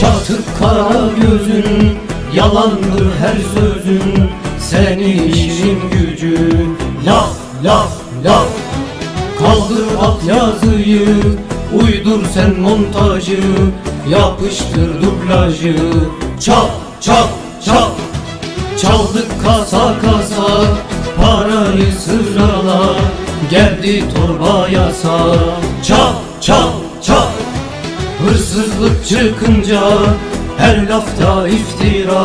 Çatık kara gözün Yalandır her sözün. Senin işin gücün Laf laf laf. Kaldır alt yazıyı Uydur sen montajı. Yapıştır dublajı Çal çal çal Çaldık kasa kasa Parayı sırala. Geldi torba yasa çal Hırsızlık çıkınca Her lafta iftira.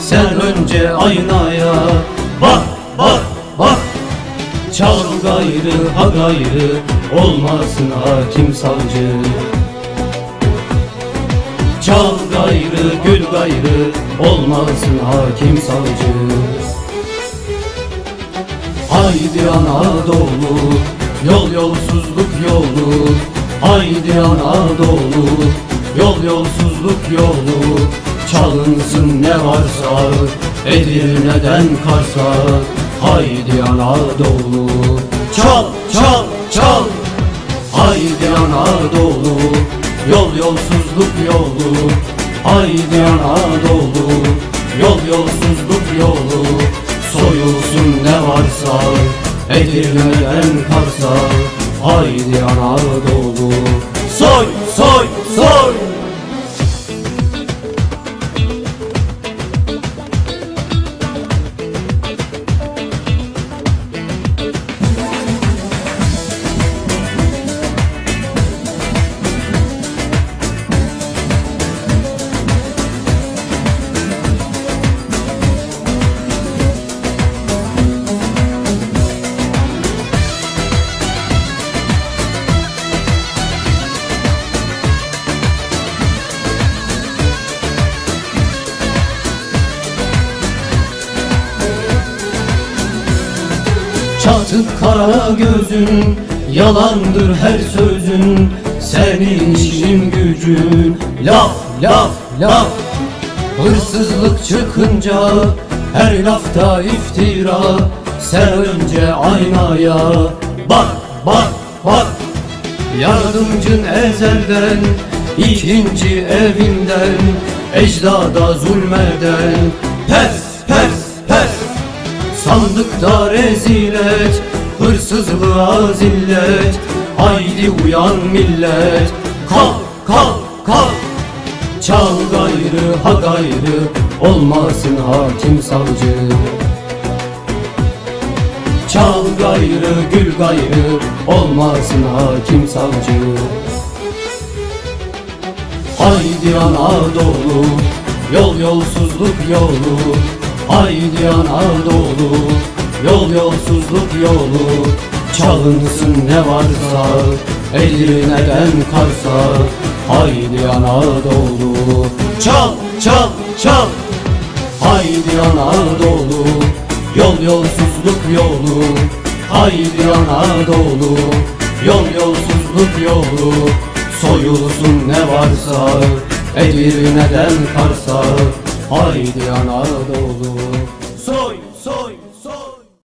Sen önce aynaya Bak bak bak. Çal gayrı ha gayrı Olmasın hakim savcı. Çal gayrı gül gayrı Olmasın hakim savcı. Haydi Anadolu Yol yolsuzluk yolu. Haydi Anadolu Yol yolsuzluk yolu Çalınsın ne varsa Edirne'den Kars'a Haydi Anadolu. Çal çal çal! Haydi Anadolu Yol yolsuzluk yolu. Haydi Anadolu Yol yolsuzluk yolu. Soyulsun ne varsa Edirne'den Kars'a Haydi Anadolu Çatık kara gözün Yalandır her sözün. Senin işin gücün. Laf laf laf. Hırsızlık çıkınca Her lafta iftira. Sen önce aynaya Bak bak bak. Yardımcın ezelden ikinci evinden Ecdada zulmeden. Pes pes Sandıkta rezilet Hırsızlığa zillet. Haydi uyan millet Kalk kalk kalk. Çal gayrı ha gayrı Olmasın hakim savcı. Çal gayrı gül gayrı Olmasın hakim savcı. Haydi Anadolu Yol yolsuzluk yolu Haydi Anadolu Yol yolsuzluk yolu. Çalınsın ne varsa Edirne'den Kars'a. Haydi Anadolu Çal çal çal. Haydi Anadolu Yol yolsuzluk yolu. Haydi Anadolu Yol yolsuzluk yolu. Soyulsun ne varsa Edirne'den Kars'a Haydi Anadolu